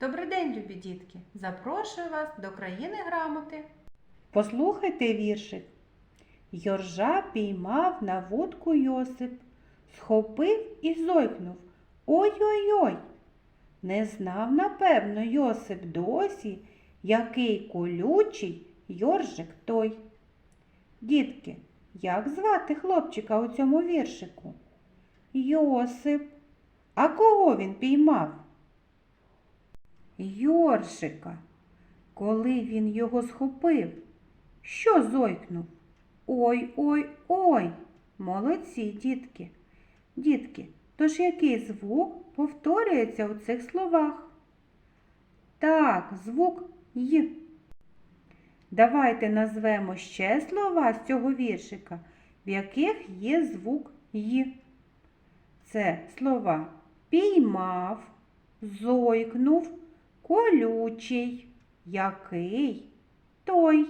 Добрий день, любі дітки! Запрошую вас до країни грамоти. Послухайте віршик. Йоржа піймав на вудку Йосип, схопив і зойкнув. Ой-ой-ой! Не знав, напевно, Йосип досі, який колючий Йоржик той. Дітки, як звати хлопчика у цьому віршику? Йосип. А кого він піймав? Йоршика. Коли він його схопив, що зойкнув? Ой, ой, ой. Молодці, дітки. Дітки, тож який звук повторюється у цих словах? Так, звук Й. Давайте назвемо ще слова з цього віршика, в яких є звук Й. Це слова піймав, зойкнув, колючий, який, той.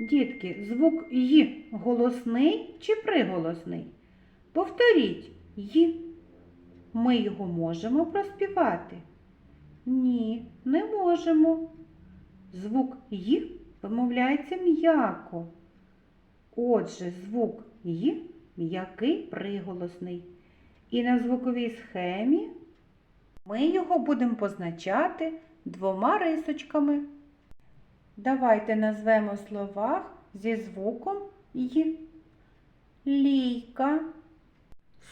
Дітки, звук Й голосний чи приголосний? Повторіть Й. Ми його можемо проспівати? Ні, не можемо. Звук Й вимовляється м'яко. Отже, звук Й м'який приголосний. І на звуковій схемі ми його будемо позначати двома рисочками. Давайте назвемо слова зі звуком Й. Лійка,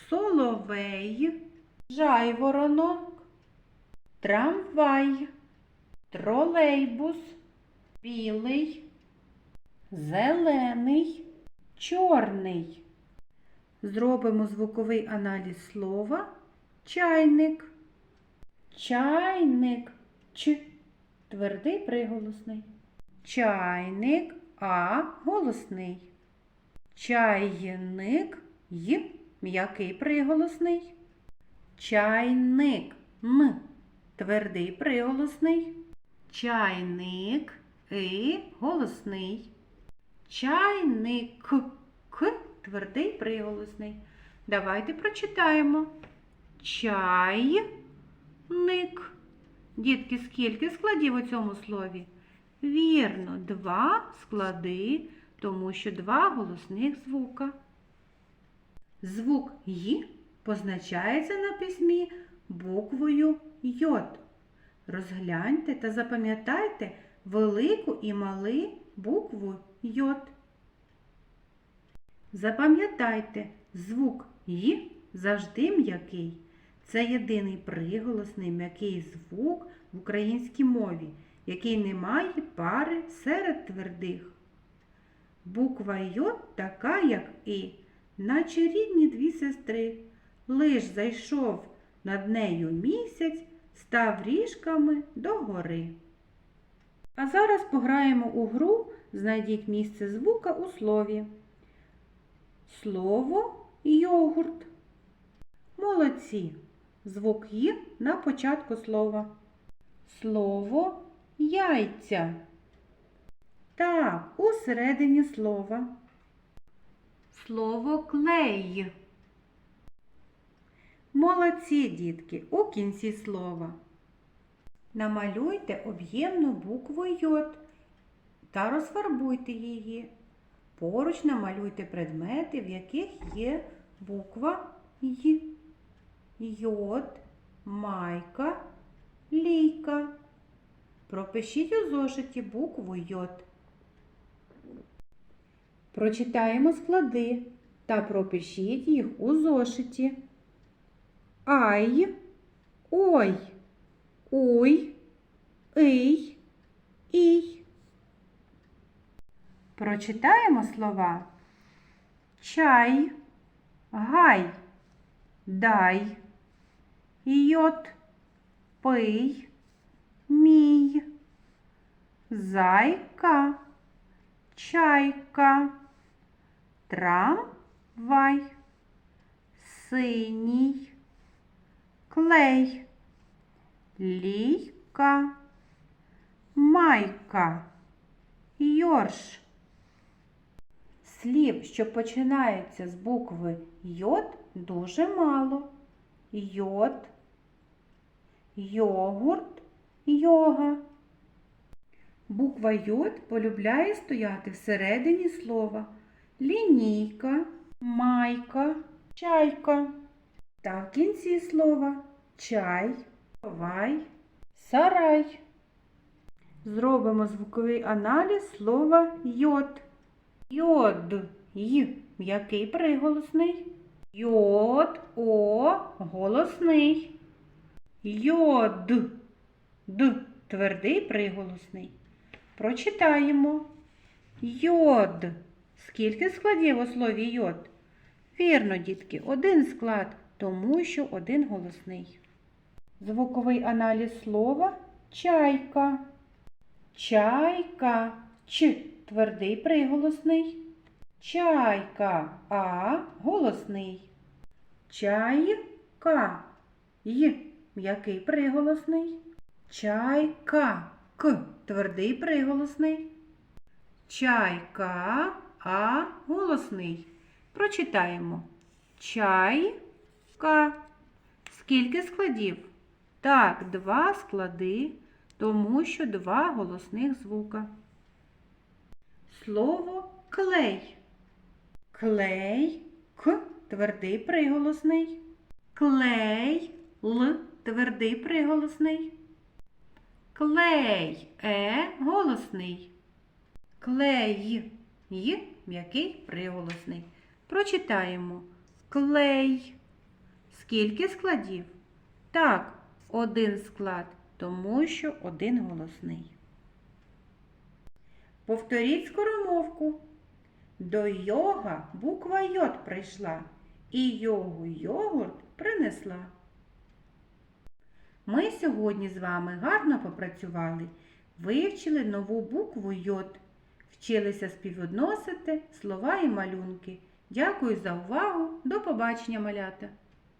соловей, жайворонок, трамвай, тролейбус, білий, зелений, чорний. Зробимо звуковий аналіз слова чайник. Чайник Ч. Твердий приголосний. Чайник А голосний. Чайник Й м'який приголосний. Чайник Н твердий приголосний. Чайник И голосний. Чайник К твердий приголосний. Давайте прочитаємо. Чайник. Дітки, скільки складів у цьому слові? Вірно, два склади, тому що два голосних звука. Звук Й позначається на письмі буквою Й. Розгляньте та запам'ятайте велику і малу букву Й. Запам'ятайте, звук Й завжди м'який. Це єдиний приголосний м'який звук в українській мові, який не має пари серед твердих. Буква Й така, як І, наче рідні дві сестри. Лиш зайшов над нею місяць, став ріжками догори. А зараз пограємо у гру Знайдіть місце звука у слові. Слово йогурт. Молодці. Звук Й на початку слова. Слово яйця. Так, у середині слова. Слово клей. Молодці, дітки, у кінці слова. Намалюйте об'ємну букву Й та розфарбуйте її. Поруч намалюйте предмети, в яких є буква Й. Йод, майка, лійка. Пропишіть у зошиті букву Йод. Прочитаємо склади та пропишіть їх у зошиті. Ай, ой, уй, ий, ій. Прочитаємо слова чай, гай, дай, йод, пий, мій, зайка, чайка, трамвай, синій, клей, лійка, майка, йорш. Слів, що починаються з букви Йод, дуже мало. Йод, йогурт, йога. Буква йод полюбляє стояти всередині слова. Лінійка, майка, чайка. Та в кінці слова чай, вай, сарай. Зробимо звуковий аналіз слова йод. Йод. Й. М'який приголосний. Йод. О. Голосний. Йод. Д. Твердий приголосний. Прочитаємо. Йод. Скільки складів у слові йод? Вірно, дітки, один склад, тому що один голосний. Звуковий аналіз слова чайка. Чайка. Ч. Твердий приголосний. Чайка. А. Голосний. Чайка. Й. М'який приголосний. Чайка. К. Твердий приголосний. Чайка. А. Голосний. Прочитаємо. Чайка. Скільки складів? Так, два склади, тому що два голосних звука. Слово клей. Клей. К. Твердий приголосний. Клей. Л. Твердий приголосний. Клей. Е. Голосний. Клей. Й. М'який приголосний. Прочитаємо. Клей. Скільки складів? Так, один склад, тому що один голосний. Повторіть скоромовку. До йога буква йод прийшла, і йогу йогурт принесла. Ми сьогодні з вами гарно попрацювали, вивчили нову букву йод, вчилися співвідносити слова і малюнки. Дякую за увагу. До побачення, малята!